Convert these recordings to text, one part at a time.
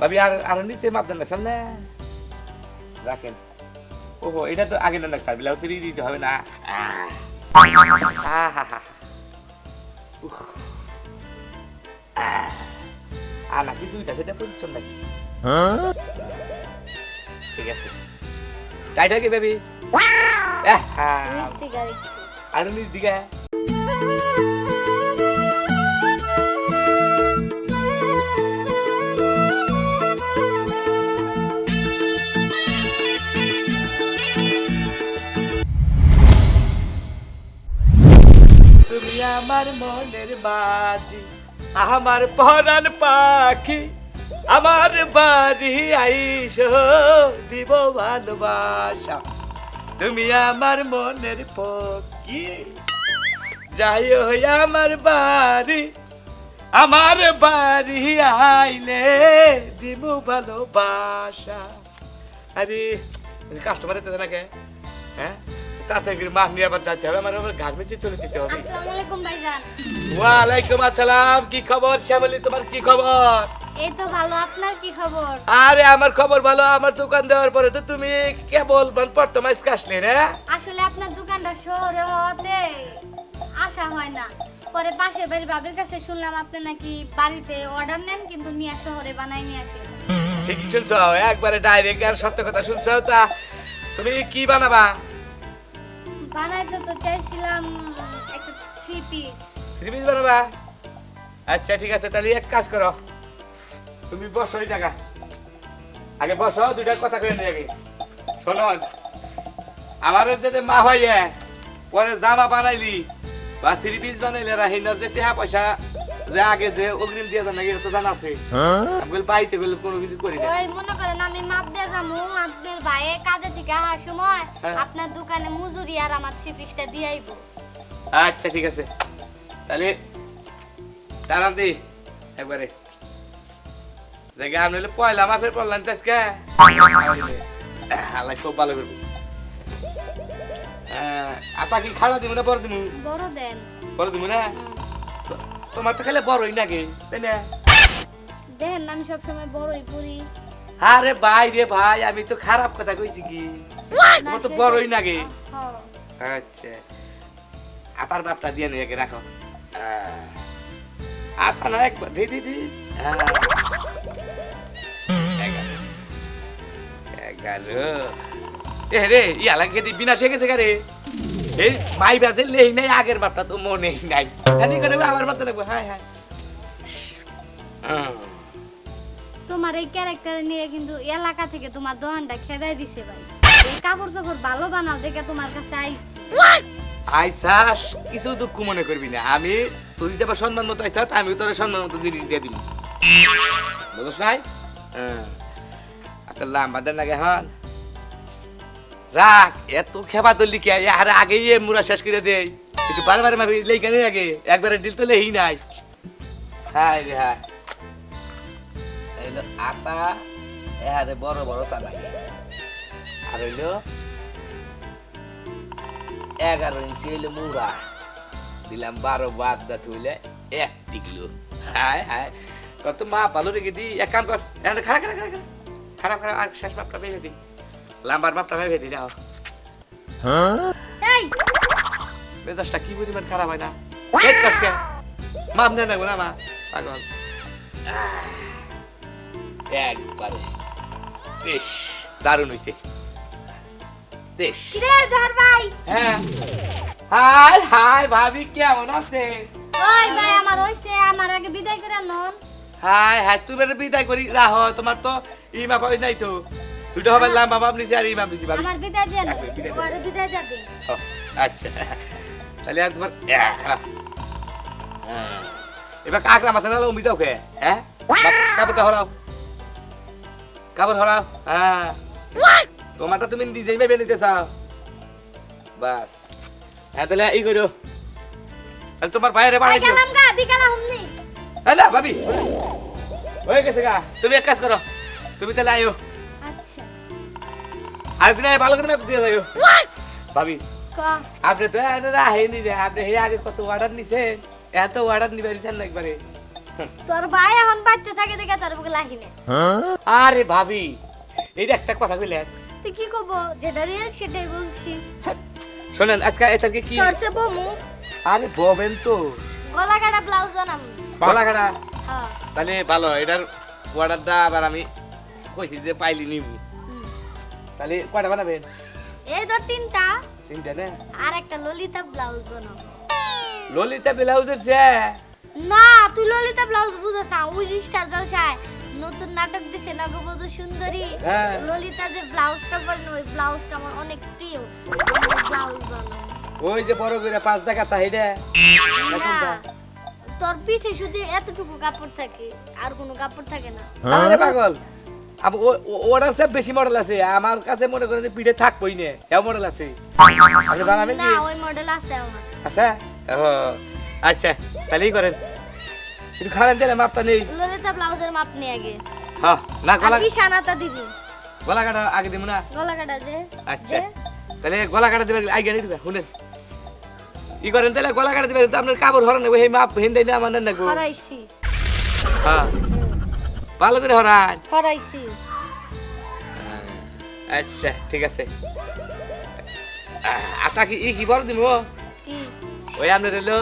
ভাবি আর আর নিচে মাপ দেন না রাখেন ওহো এটা তো আগে না স্যার ব্লাউজ দিতে হবে না আর নাকি দুইটা সেটা পরিচ্ছন্ন নাকি ঠিক আছে টাইট হয়ে বেবি আর নিচ দিকে আমার পরাণ পাখি, আমার বাড়ি আইস দিব ভালোবাসা তুমি আমার মনের পক্ষী, যাই হই আমার বাড়ি আমার বাড়ি আইলে দিব ভালোবাসা আরে, কাস্টমার এতে নাকি? হ্যাঁ? তাড়াতাড়ি মাছ নিয়ে আবার যাইতে হবে আমার আবার ঘাট বেঁচে চলে যেতে হবে। আসসালামু আলাইকুম ভাইজান। ওয়ালাইকুম আসসালাম কি খবর শ্যামলী তোমার কি খবর? এই তো ভালো আপনার কি খবর? আরে আমার খবর ভালো আমার দোকান দেওয়ার পরে তো তুমি কেবল মানে প্রথম আজকে আসলে না আসলে আপনার দোকানটা শহরে হওয়াতে আসা হয় না। পরে পাশের বাড়ির বাবির কাছে শুনলাম আপনি নাকি বাড়িতে অর্ডার নেন কিন্তু নিয়ে শহরে বানাই নিয়ে আসেন ঠিকই শুনছো একবারে ডাইরেক্ট আর সত্য কথা শুনছো তা তুমি কি বানাবা? বানাইতে তো চাইছিলাম একটা থ্রি পিস থ্রি পিস বানাবা? আচ্ছা ঠিক আছে, তাহলে এক কাজ করো। তুমি বসো ওই জায়গা আগে বসো, দুইটা কথা কয়ে নিয়ে আগে। শোনো আমারও যদি মা হইয়া, পরে জামা বানাইলি, বা থ্রি পিস বানাইলে রাহিনার যে টাকা পয়সা যে আগে যে অগ্রিম দিয়ে জানা এটা জানা আছে। আমি বলি বাড়িতে গেলে কোনো কিছু করি না ওই মনে করেন আমি মাপ দিয়ে যাব আপনার ভাইয়ে কাজে থেকে আসার সময় হ্যাঁ। আপনার দোকানে মজুরি আর আমার থ্রি দিয়ে আইবো। আচ্ছা ঠিক আছে। তাহলে দি একবারে। জায়গা আপনি হলে পয়লা মাফের পড়লেন তো আজকে। আল্লাহ খুব ভালো করব। আপা কি খাওয়া দিব না বড় দিব? বড় দেন। বড় দিব না? তো- তোমার তো খেলে বড়ই নাকি তাই না? দেখেন আমি সবসময় বড়ই পড়ি আরে ভাই রে ভাই আমি তো খারাপ কথা কইছি কি? তোমার তো বড়ই নাকি হ্যাঁ। আচ্ছা আতার বাপটা দিয়ে নিয়ে রাখো। আতা না একবার দি দি দি হ্যাঁ। এগারো। এ রে ইয়া লাগে দি বিনা শেখে শেখা রে? এই মাই বাজে লেই নাই আগের বাপটা তো মনেই নাই। এদিকে করে আবার মারতে লাগবে হ্যাঁ হ্যাঁ। তোমার এই ক্যারেক্টার নিয়ে কিন্তু এলাকা থেকে তোমার দোকানটা খেদাই দিছে ভাই। এই কাপড় চাপড় ভালো বানাও দেখে তোমার কাছে আইছি আইসাস কিছু দুঃখ মনে করবি না। আমি তুই যাবা সম্মান মতো আইসাস আমি তোর সম্মান মতো জিনিস দিয়ে দিবি। বুঝছ নাই? হ্যাঁ। একটা লাম্বা লাগে হন রাখ এত খেপা তুললি কে? আরে আগেই মুরা শেষ করে দেই কিন্তু বারবার মাবি লেইখানে আগে একবারে ডিল তো লেই নাই। হাই রে আটা এহারে বড় বড় আর হইল এগারো ইঞ্চি হইল মুড়া। দিলাম বারো বাদ দা থইলে এক টিকলো। হায় হায়। কত মা ভালো রেখে দি। এক কাম কর। খারাপ খারাপ খারাপ খারাপ খারাপ, আর শেষ মাপটা ভেবে দি। লাম্বার মাপটা ভেবে দি এই! মেজাজটা কি পরিমাণ খারাপ হয় না? এক কাজকে মাপ নেই না মা? পাগল। একবারে। বেশ দারুণ হইছে। বেশ। কিরে ঝড় ভাই? হ্যাঁ। হাই হাই ভাবি কেমন আছে ওই ভাই আমার হইছে আমার আগে বিদায় করে নন হাই হাই তুমি বিদায় করি রাহ তোমার তো ইমা পাই নাই তো। তো হবে লাম্বা বাপ নিছি আর ইমা নিছি ভাবি আমার বিদায় দেন একবার বিদায় দেন। ওরে বিদায় যা দে ও, আচ্ছা। তাহলে আর তোমার হ্যাঁ। এবার কাকরা মাথা না উমি যাও খে হ্যাঁ? কাপড়টা হরাও। কাপড় হরাও হ্যাঁ। তোমারটা তুমি নিজেই ভেবে নিতে চাও। বাস। হ্যাঁ তাহলে এই করো। তাহলে তোমার বাইরে দিও গেলাম গা বিকালা হুমনি। হ্যাঁ না ভাবি। হয়ে গেছে গা। তুমি এক কাজ করো। তুমি তাহলে আয়ো। আজকে না ভালো করে ম্যাপ দিয়ে যাইও। ভাবি আপনি তো রাহেনি রে আপনি হে আগে কত অর্ডার নিছেন? এত অর্ডার নিবে দিচ্ছেন না একবারে। তোর ভাই এখন বাচ্চা থাকে দেখে তোর বুকে লাহিনে আরে ভাবি এইটা একটা কথা কইলে তুই কি কব যেটা রিয়েল সেটাই বলছি। শোনেন আজকে এটাকে কি সরষে বমু। আরে ববেন তো। গলা কাটা ব্লাউজ বানাম। গলা কাটা হ্যাঁ। তাহলে ভালো এটার অর্ডারটা আবার আমি কইছি যে পাইলি নিবি। তাহলে কয়টা বানাবেন? এই তো তিনটা। তিনটা না? আর একটা ললিতা ব্লাউজ বানাবো। ললিতা ব্লাউজের সে না তুই ললিতা ব্লাউজ বুঝছ না ওই যে স্টার জলসায় নতুন নাটক দিছে নববধূ সুন্দরী। হ্যাঁ। ললিতা যে ব্লাউজটা বানানো ওই ব্লাউজটা আমার অনেক প্রিয়। ব্লাউজ ওই যে বড় করে পাঁচ টাকা না তোর পিঠে শুধু এতটুকু কাপড় থাকে আর কোনো কাপড় থাকে না। আরে পাগল? আব- ও- ও- ওটার চেয়ে বেশি মডেল আছে আমার কাছে মনে করেন পিঠে থাকবোই না এও মডেল আছে। আপনি বানাবেন না ওই মডেল আছে আমার। আচ্ছা ও আচ্ছা তাহলেই করেন। খারাপ দিলে মাপটা নেই। ললিতা ব্লাউজের মাপ নিয়ে আগে। হ্যাঁ না গলা কি সানাটা দিবি। গলা কাটা আগে দিব না? গলা কাটা দে আচ্ছা তাহলে গলা কাটা দেবেন আগে নিয়ে দিবে শুনেন। ই করেন তাহলে গলা কাটা দিবেন তো আপনার কাপড় হরান এই মাপ হিন্দাই না আমার না গো হরাইছি। হ্যাঁ। ভালো করে হরান হরাইছি আচ্ছা ঠিক আছে। আতা কি ই কি বড় দিব কি ওই আপনার এলো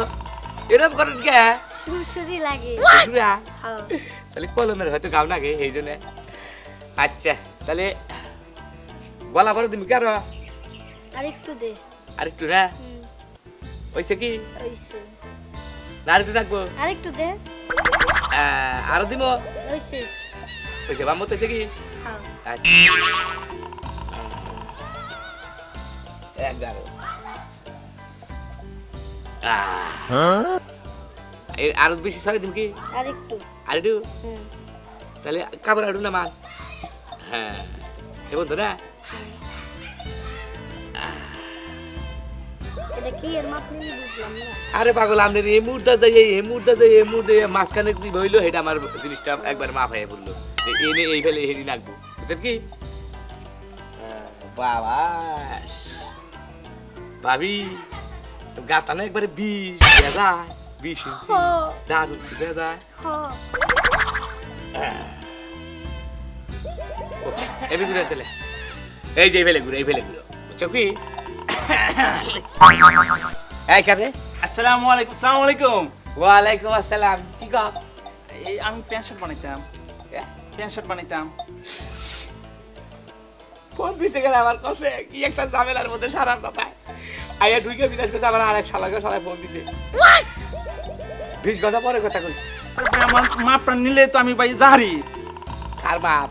এরকম করেন কে? সুরসুরি লাগে? হ্যাঁ তাহলে কলমের হয়তো গাও নাগে এই জন্য। আচ্ছা তাহলে গলা বড় তুমি কারও আর? একটু দে। আর একটু না হুম কি? ওইছে না আর রাখব। আর একটু দে। আরও দিব? ওইছে ওইসে বাম্মত হয়েছে কি? হ্যাঁ। আচ্ছা। এগারো আরও বেশি সরে দিম কি? আর একটু। আর একটু? তাহলে কাপড় আড়ু না মাল হ্যাঁ। এ বন্ধু না? আরে পাগল আপনার এই মুহূর্তে যাই এই মুহূর্তে যাই এই মুহূর্তে মাঝখানে কি হইল সেটা আমার জিনিসটা একবার মাফ হয়ে পড়ল যে এই ফেলে হেরি নাকবো বুঝছেন কি? বাবা ভাবি গাতা না একবারে বিষ দেয়া বিষ ইঞ্চি দারুণ হো। ও, তেলে এই যে ফেলে ঘুরে এই ফেলে ঘুরে বুঝছ কি? এই কারে আসসালামু আলাইকুম আসসালামু আলাইকুম। ওয়ালাইকুম আসসালাম। কি কর এই আমি প্যান্ট শার্ট বানাইতাম। প্যান্ট শার্ট বানাইতাম। ফোন দিছে কেন আমার কাছে কি একটা ঝামেলার মধ্যে সারা কথা। আইয়া ঢুকে বিদেশ করছে আবার আরেক শালাকে সারা ফোন দিছে। বিশ পরে কথা কই। আরে আমার মাপটা নিলে তো আমি ভাই জাহারি। কার বাপ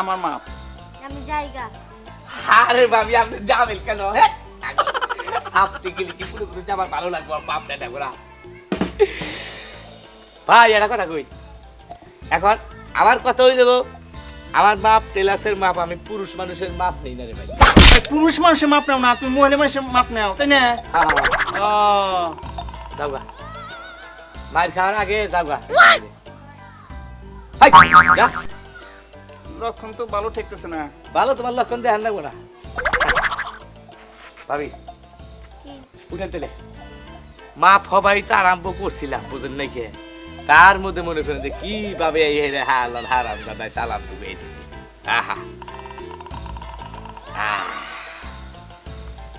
আমার মাপ। আমি জায়গা। আরে ভাবি আপনি জামেল কেন? হ্যাঁ? আপনি গেলে কি পুরো পুরো আমার ভালো লাগবে? বাপ না গোরা ভাই এটা কথা কই? এখন আমার কথা হয়ে যাব আমার মাপ টেলার্সের মাপ আমি পুরুষ মানুষের মাপ নেই না রে ভাই। পুরুষ মানুষের মাপ নাও না তুমি মহিলা মানুষের মাপ নাও তাই না? হ্যাঁ হ্যাঁ ও। যাওগা মার খাওয়ার আগে যাওগা হাই, যা। লক্ষণ তো ভালো ঠেকতেছে না। ভালো তোমার লক্ষণ দেখান লাগবো না। ভাবি কি? উঠেন তেলে। মাপ হবাই তো আরম্ভ করছিলাম বুঝুন নাই কে? তার মধ্যে মনে করেন যে কীভাবে এই হেরে হালাল হারাম দাদায় চালাম ডুবে দিছে আহা।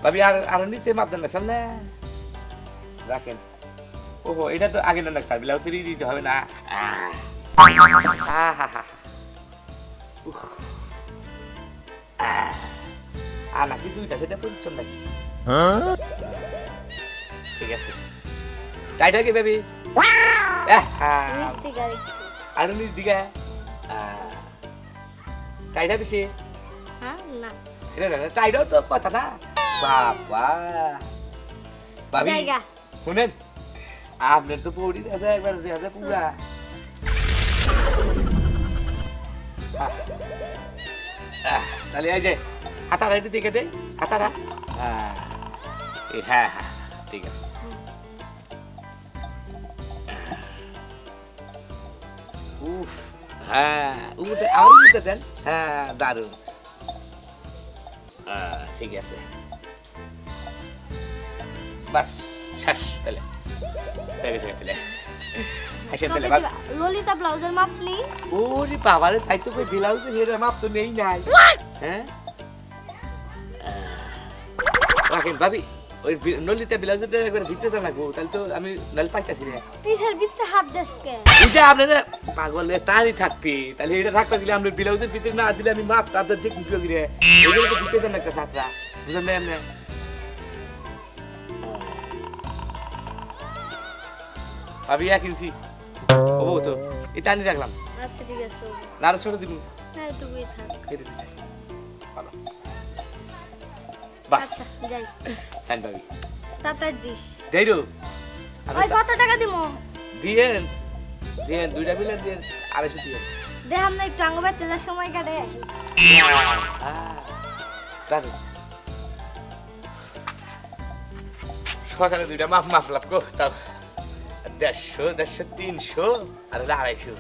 ভাবি আর আর নিচে মাপ দেন লাগছেন না রাখেন। ওহো এটা তো আগে না লাগছে ব্লাউজ দিতে হবে না। আহ। আহা। উহ। আর নাকি দুইটা সেটা পরিচ্ছন্ন নাকি? ঠিক আছে। টাইটা কি বেবি আর নিজ দিকে টাইটা বেশি হ্যাঁ না। এটা না টাইটাও তো কথা না। বাবা। ভাবি জায়গা। শুনেন আপনার তো পৌড়ি আছে একবার যায় পুরা। তাহলে এই যে হাতারা একটু দেখে দেয় হাতারা হ্যাঁ হ্যাঁ হ্যাঁ ঠিক আছে। উফ হ্যাঁ উঠে আর উঠে দেন। হ্যাঁ দারুণ। ঠিক আছে। বাস শেষ তাহলে। তাহলে। আসেন তাহলে ললিতা ব্লাউজের মাপ নেই? ওরে বাবারে তাই তো কই ব্লাউজে হেরে মাপ তো নেই নাই। হ্যাঁ? রাখেন ভাবি ওই নলিতা ব্লাউজটা একবার দিতে জানা গো তাহলে তো আমি নাল পাইতাছি না পিঠের ভিতরে হাত দেশকে। এটা আপনারা পাগল তারই থাকবে তাহলে এটা থাকতে দিলে আমরা ব্লাউজের ভিতরে না দিলে আমি মাপ তাদের দেখি কি করে এগুলো তো দিতে দেন একটা ছাত্রা। বুঝলেন না এমনি ভাবি এক ইঞ্চি। ও তো এটা আনি রাখলাম। আচ্ছা ঠিক আছে না আরও ছোট দিব। না এটুকুই থাক। বাস। আচ্ছা যাই। সাইন ভাবি তাতার দিস। দেই ওই কত টাকা দিমু? দিয়েন। দিয়েন দুইটা মিলে দিয়েন আড়াইশো দিয়েন। দেখাম না একটু আঙ্গ বাড়তে সময় কাটে আসিস সকালে দুইটা মাফ মাফ লাভ গো তাও দেড়শো দেড়শো তিনশো আর হলো আড়াইশো।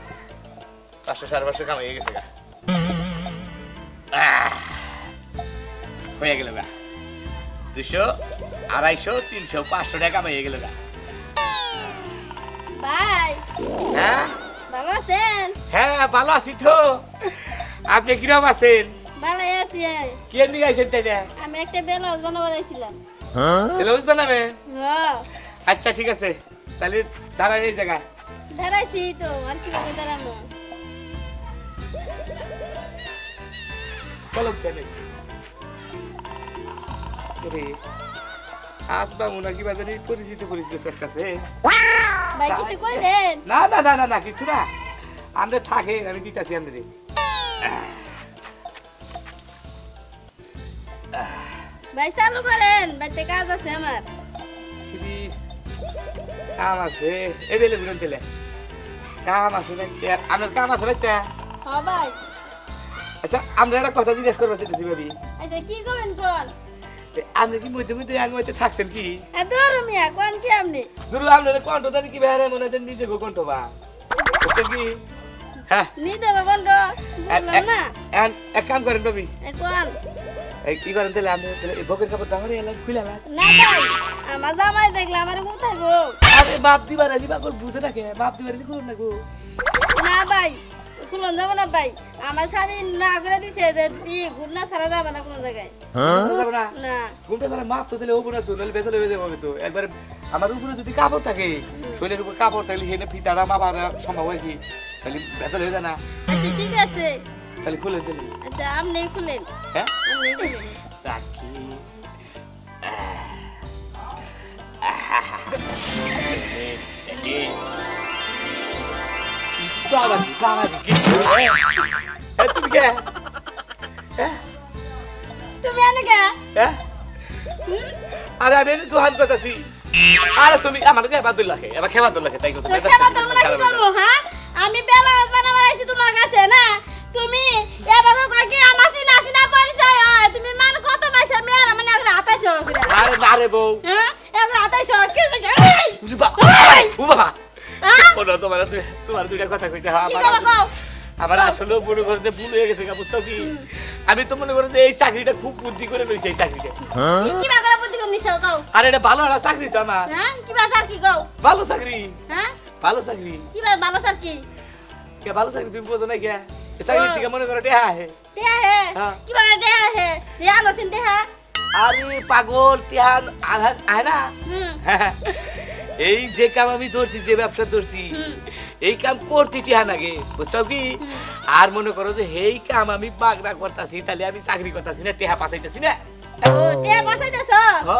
পাঁচশো সাড়ে পাঁচশো কামাই গেছে গা। হয়ে গেল গা। দুশো আড়াইশো তিনশো পাঁচশো টাকা কামাই গেল বাই হ্যাঁ? ভালো আছেন? হ্যাঁ ভালো আছি তো। আপনি কিরম আছেন? ভালো আছি কে নিয়ে আইছেন তাই না? আমি একটা ব্লাউজ বানাবো চাইছিলাম ব্লাউজ বানাবে? হ্যাঁ। আচ্ছা ঠিক আছে। তাহলে দাঁড়ান এই জায়গায়। দাঁড়াইছি তো আর কি দাঁড়াবো? কেন? রে আজ বা মনে কি বাজারে পরিচিত পরিচিত ভাই কিছু না না না না না কিছু না। আমরা থাকে আমি দিতাছি আমরা ভাই চালু করেন। বাড়িতে কাজ আছে আমার। কাম আছে। এই দিলে বুঝলেন তেলে কাম আছে আপনার কাম আছে না হ্যাঁ ভাই। আচ্ছা আমরা একটা কথা জিজ্ঞেস করব চাইতেছি ভাবি। আচ্ছা কি করবেন কোন? আপনি কি মধ্যে মধ্যে মধ্যে থাকছেন কি? এত রুমিয়া কোন কি আপনি? গুরু আপনার কণ্ঠ জানি কি বেহারে মনে হচ্ছে নিজে গো কণ্ঠ বা। বুঝছেন কি? হ্যাঁ। নি দেবে বললাম না। এক- এক কাম করেন এ কোন? এই কি করেন তাহলে আপনি তাহলে বকের কাপড় দাহরে এলাম খুলে এলাম না ভাই আমার জামাই দেখলে আমার কোথায় গো আরে বাপ দিবার আজি বাকর বুঝে থাকে। বাপ দিবার আজি করুন না গো। না ভাই খুলন যাব না ভাই। আমার স্বামী না করে দিছে যে ই গুন্না ছাড়া যাবে না কোনো জায়গায়। যাবে না? না। ঘুমটা তাহলে মাপ তো দিলে না তো নাহলে বেতলে বেজে হবে তো। একবার আমার উপরে যদি কাপড় থাকে শরীরের উপর কাপড় থাকলে হেনে ফিতাটা মাপার সম্ভব হয় কি? তাহলে বেতল হয়ে যায় না। আচ্ছা ঠিক আছে। তাহলে খুলে দিলে আচ্ছা আপনি খুলেন। হ্যাঁ? আপনি খুলেন। রাখি। বাবাজি বাবাজি কি তুমি কে তুমি এনেকে হ্যাঁ আরে আমি এনে দোহান করতেছি আরে তুমি আমার গায়ে বাদ লাগে এবার খেবা দল লাগে তাই কথা তো খেলা তোর কি করব হ্যাঁ? আমি বেলাজ বানাবো আইছি তোমার কাছে না তুমি এবার কই কি আমার সিনা সিনা পরিচয় হয় তুমি মানে কত মাসের মেয়ের মানে একটা হাতাইছো আরে না রে বউ হ্যাঁ একটা হাতাইছো কি লাগে বুঝি বা এই! ও বাবা। হ্যাঁ? তোমার দুই- তোমার দুইটা কথা কইতে হয় আমার? আমার আসলে মনে করে যে ভুল হয়ে গেছে বুঝছ কি? আমি তো মনে করি যে এই চাকরিটা খুব বুদ্ধি করে লইছে এই চাকরিটা কি বাজার বুদ্ধি কম নিছো কও? আর এটা ভালো একটা চাকরি তো আমার। হ্যাঁ? কি বাজার কি কও? ভালো চাকরি। হ্যাঁ? ভালো চাকরি। কি ভালো স্যার কে ভালো চাকরি তুমি বোঝো না কে? চাকরি থেকে মনে করো টেহা হে দেয়া হে হ্যাঁ। কি বাজার দেয়া হে দেয়া নসিন দেয়া আরে পাগল টেহা আয় না? হুম। এই যে কাম আমি ধরছি যে ব্যবসা ধরছি। এই কাম করতে টিহা নাগে বুঝছ কি। আর মনে করো যে এই কাম আমি বাগড়া করতাছি তাহলে আমি চাকরি করতাছি না টেহা পাসাইতেছি না ও টেহা পাসাইতেছ হ